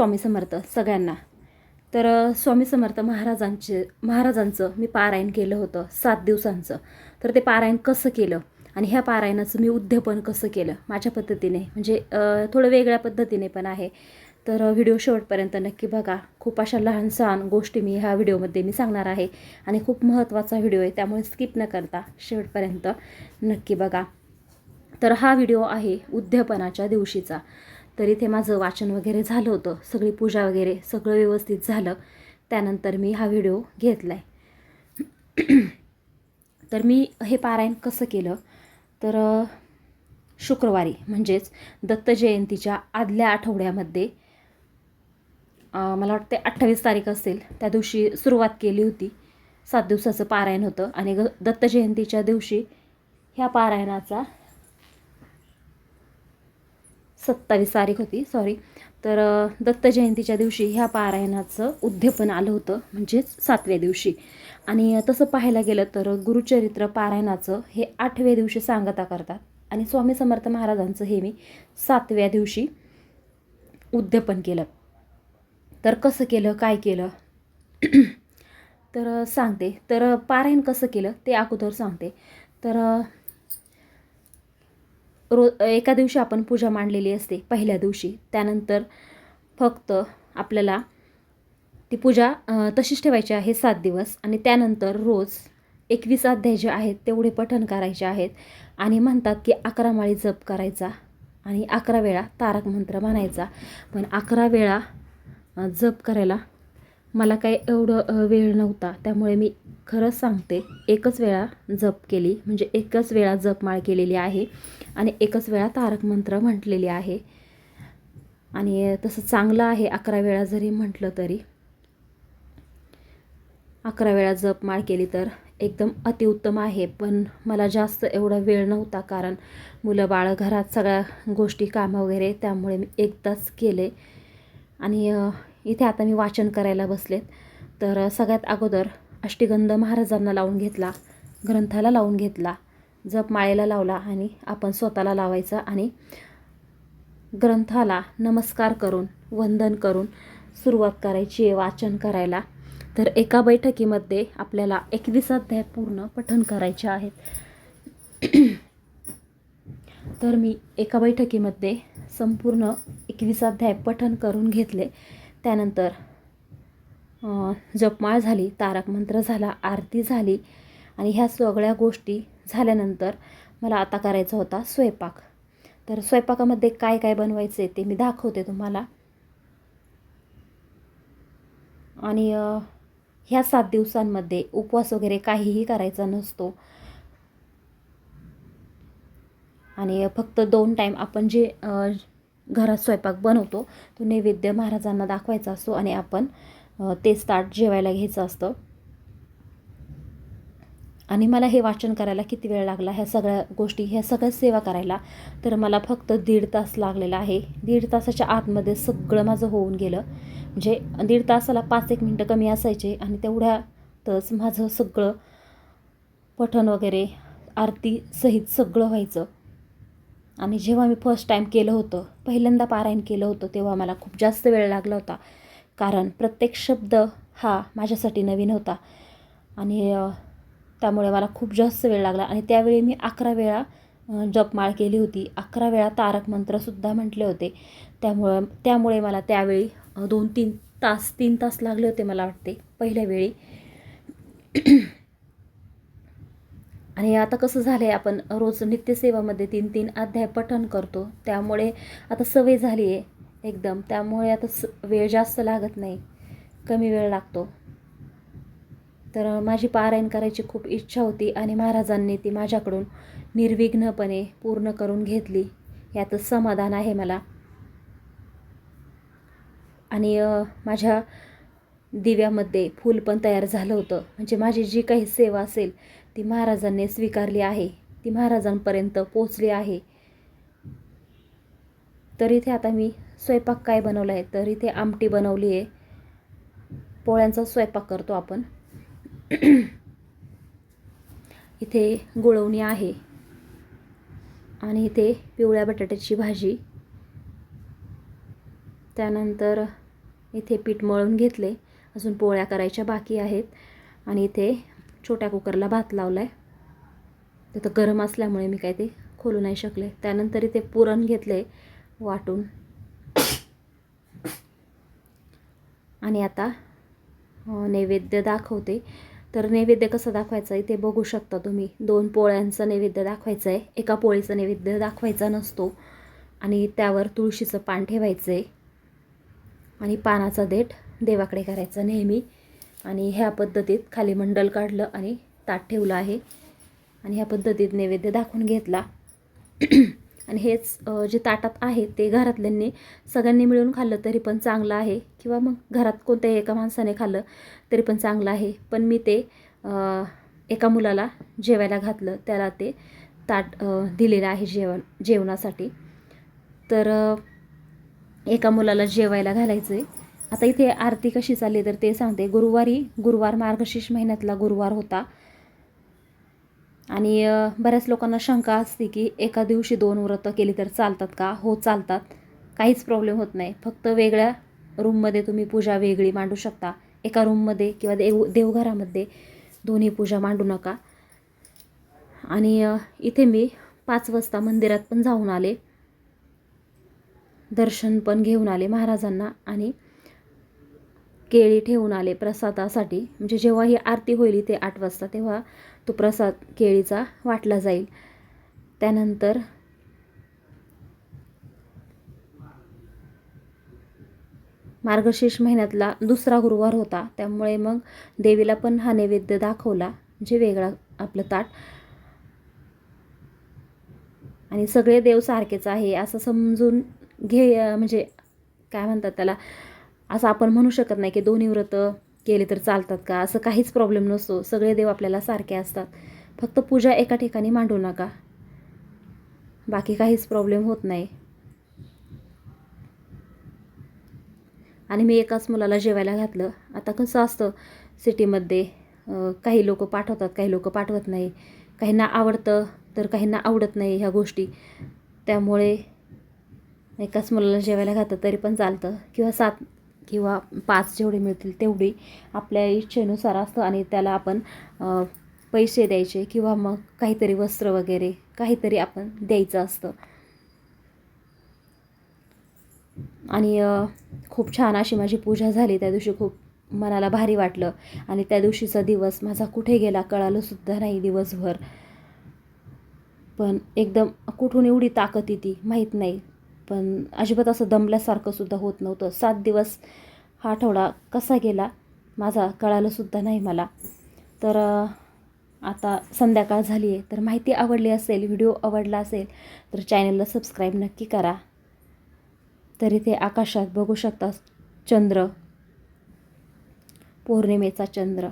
स्वामी समर्थ सगळ्यांना. तर स्वामी समर्थ महाराजांचे महाराजांचं मी पारायण केलं होतं सात दिवसांचं. तर ते पारायण कसं केलं? आणि ह्या पारायणाचं मी उद्यापन कसं केलं? माझ्या पद्धतीने म्हणजे थोडं वेगळ्या पद्धतीने पण आहे. तर व्हिडिओ शेवटपर्यंत नक्की बघा. खूप अशा लहान सहान गोष्टी मी ह्या व्हिडिओमध्ये मी सांगणार आहे. आणि खूप महत्त्वाचा व्हिडिओ आहे त्यामुळे स्किप न करता शेवटपर्यंत नक्की बघा. तर हा व्हिडिओ आहे उद्यापनाच्या दिवशीचा. तर इथे माझं वाचन वगैरे झालं होतं. सगळी पूजा वगैरे सगळं व्यवस्थित झालं. त्यानंतर मी हा व्हिडिओ घेतला आहे तर मी हे पारायण कसं केलं? तर शुक्रवारी म्हणजेच दत्त जयंतीच्या आदल्या आठवड्यामध्ये मला वाटते अठ्ठावीस तारीख असेल त्या दिवशी सुरुवात केली होती. सात दिवसाचं पारायण होतं आणि ग दत्त जयंतीच्या दिवशी ह्या पारायणाचा सत्तावीस तारीख होती सॉरी तर दत्त जयंतीच्या दिवशी ह्या पारायणाचं उद्यापन आलं होतं म्हणजेच सातव्या दिवशी. आणि तसं पाहायला गेलं तर गुरुचरित्र पारायणाचं हे आठव्या दिवशी सांगता करतात. आणि स्वामी समर्थ महाराजांचं हे मी सातव्या दिवशी उद्यापन केलं. तर कसं केलं काय केलं? तर सांगते. तर पारायण कसं केलं ते अगोदर सांगते. तर रो एका दिवशी आपण पूजा मांडलेली असते पहिल्या दिवशी. त्यानंतर फक्त आपल्याला ती पूजा तशीच ठेवायची आहे सात दिवस. आणि त्यानंतर रोज एकवीस अध्याय जे आहेत तेवढे पठण करायचे आहेत. आणि म्हणतात की अकरा माळी जप करायचा आणि अकरा वेळा तारक मंत्र म्हणायचा. पण अकरा वेळा जप करायला मला काही एवढं वेळ नव्हता. त्यामुळे मी खरंच सांगते एकच वेळा जप केली. म्हणजे एकच वेळा जपमाळ केलेली आहे. आणि एकच वेळा तारक मंत्र म्हटलेली आहे. आणि तसं चांगलं आहे अकरा वेळा जरी म्हटलं तरी. अकरा वेळा जपमाळ केली तर एकदम अतिउत्तम आहे. पण मला जास्त एवढा वेळ नव्हता कारण मुलं बाळं घरात सगळ्या गोष्टी कामं वगैरे त्यामुळे मी एकदाच केले. आणि इथे आता मी वाचन करायला बसलेत. तर सगळ्यात अगोदर अष्टगंध महाराजांना लावून घेतला ग्रंथाला लावून घेतला. जपमाळेला लावला आणि आपण स्वतःला लावायचा आणि ग्रंथाला नमस्कार करून वंदन करून सुरुवात करायची आहे वाचन करायला. तर एका बैठकीमध्ये आपल्याला एकवीस अध्याय पूर्ण पठण करायचे आहेत. तर मी एका बैठकीमध्ये संपूर्ण एकवीस अध्याय पठण करून घेतले. त्यानंतर जपमाळ झाली तारक मंत्र झाला आरती झाली आणि ह्या सगळ्या गोष्टी झाल्यानंतर मला आता करायचा होता स्वयंपाक. तर स्वयंपाकामध्ये काय काय बनवायचे ते मी दाखवते तुम्हाला. आणि ह्या सात दिवसांमध्ये उपवास वगैरे काहीही करायचा नसतो. आणि फक्त दोन टाईम आपण जे घरात स्वयंपाक बनवतो तो नैवेद्य महाराजांना दाखवायचा असतो आणि आपण तेच ताट जेवायला घ्यायचं असतं. आणि मला हे वाचन करायला किती वेळ लागला ह्या सगळ्या गोष्टी ह्या सगळ्या सेवा करायला तर मला फक्त दीड तास लागलेला आहे. दीड तासाच्या आतमध्ये सगळं माझं होऊन गेलं. म्हणजे दीड तासाला पाच एक मिनटं कमी असायचे आणि तेवढ्यातच माझं सगळं पठण वगैरे आरती सहित सगळं व्हायचं. आणि जेव्हा मी फर्स्ट टाईम केलं होतं पहिल्यांदा पारायण केलं होतं तेव्हा मला खूप जास्त वेळ लागला होता. कारण प्रत्येक शब्द हा माझ्यासाठी नवीन होता. आणि त्यामुळे मला खूप जास्त वेळ लागला. आणि त्यावेळी मी अकरा वेळा जपमाळ केली होती. अकरा वेळा तारक मंत्रसुद्धा म्हटले होते. त्यामुळं त्यामुळे मला त्यावेळी दोन तीन तास तीन तास लागले होते मला वाटते पहिल्या वेळी. आणि आता कसं झालं आहे आपण रोज नित्यसेवामध्ये तीन तीन अध्याय पठण करतो. त्यामुळे आता सवय झाली आहे एकदम. त्यामुळे आता स वेळ जास्त लागत नाही. कमी वेळ लागतो. तर माझी पारायण करायची खूप इच्छा होती आणि महाराजांनी ती माझ्याकडून निर्विघ्नपणे पूर्ण करून घेतली. यातच समाधान आहे मला. आणि माझ्या दिव्यामध्ये फूल पण तयार झालं होतं. म्हणजे माझी जी काही सेवा असेल ती महाराजांनी स्वीकारली आहे. ती महाराजांपर्यंत पोचली आहे. तर इथे आता मी स्वयंपाक काय बनवला आहे तर इथे आमटी बनवली आहे पोळ्यांचा स्वयंपाक करतो आपण. इथे गुळवणी आहे. आणि इथे पिवळ्या बटाट्याची भाजी. त्यानंतर इथे पीठ मळून घेतले. अजून पोळ्या करायच्या बाकी आहेत. आणि इथे छोट्या कुकरला भात लावला आहे तिथं गरम असल्यामुळे मी काय ते खोलू नाही शकले. त्यानंतर इथे पुरण घेतले वाटून. आणि आता नैवेद्य दाखवते. तर नैवेद्य कसं दाखवायचं आहे ते बघू शकता तुम्ही. दोन पोळ्यांचं नैवेद्य दाखवायचं आहे. एका पोळीचा नैवेद्य दाखवायचा नसतो. आणि त्यावर तुळशीचं पान ठेवायचं आहे. आणि पानाचा देठ देवाकडे करायचा नेहमी. आणि ह्या पद्धतीत खाली मंडल काढलं आणि ताट ठेवलं आहे. आणि ह्या पद्धतीत नैवेद्य दाखवून घेतला. आणि हेच जे ताटात आहे ते घरातल्यांनी सगळ्यांनी मिळून खाल्लं तरी पण चांगलं आहे. किंवा मग घरात कोणत्याही एका माणसाने खाल्लं तरी पण चांगलं आहे. पण मी ते एका मुलाला जेवायला घातलं त्याला ते ताट दिलेलं आहे जेवण जेवणासाठी. तर एका मुलाला जेवायला घालायचं आहे आता इथे आरती कशी चालली तर ते सांगते. गुरुवारी गुरुवार मार्गशीर्ष महिन्यातला गुरुवार होता. आणि बऱ्याच लोकांना शंका असते की एका दिवशी दोन व्रतं केली तर चालतात का? हो चालतात. काहीच प्रॉब्लेम होत नाही. फक्त वेगळ्या रूममध्ये तुम्ही पूजा वेगळी मांडू शकता. एका रूममध्ये किंवा देव देवघरामध्ये दोन्ही पूजा मांडू नका. आणि इथे मी पाच वाजता मंदिरात पण जाऊन आले. दर्शन पण घेऊन आले महाराजांना आणि केळी ठेवून आले प्रसादासाठी. म्हणजे जेव्हा ही आरती होईल ते आठ वाजता तेव्हा तो प्रसाद केळीचा वाटला जाईल. त्यानंतर मार्गशीर्ष महिन्यातला दुसरा गुरुवार होता. त्यामुळे मग देवीला पण हा नैवेद्य दाखवला म्हणजे वेगळा आपलं ताट. आणि सगळे देव सारखेच आहे असं समजून घे म्हणजे काय म्हणतात त्याला असं आपण म्हणू शकत नाही की दोन्ही व्रत केले तर चालतात का? असं काहीच प्रॉब्लेम नसतो. सगळे देव आपल्याला सारखे असतात. फक्त पूजा एका ठिकाणी मांडू नका. बाकी काहीच प्रॉब्लेम होत नाही. आणि मी एकाच मुलाला जेवायला घातलं. आता कसं असतं सिटीमध्ये काही लोक पाठवतात काही लोक पाठवत नाही. काहींना आवडतं तर काहींना आवडत नाही ह्या गोष्टी. त्यामुळे एकाच मुलाला जेवायला घातलं तरी पण चालतं. किंवा सात किंवा पाच जेवढे मिळतील तेवढी आपल्या इच्छेनुसार असतं आणि त्याला आपण पैसे द्यायचे किंवा मग काहीतरी वस्त्र वगैरे काहीतरी आपण द्यायचं असतं. आणि खूप छान अशी माझी पूजा झाली. त्या दिवशी खूप मनाला भारी वाटलं. आणि त्या दिवशीचा दिवस माझा कुठे गेला कळालंसुद्धा नाही दिवसभर. पण एकदम कुठून एवढी ताकद येते माहीत नाही. पण अजिबात असं दमल्यासारखं सुद्धा होत नव्हतं. सात दिवस हा आठवडा कसा गेला माझा कळालंसुद्धा नाही मला. तर आता संध्याकाळ झाली आहे तर माहिती आवडली असेल व्हिडिओ आवडला असेल तर चॅनलला सबस्क्राईब नक्की करा. तर इथे आकाशात बघू शकता चंद्र पौर्णिमेचा चंद्र.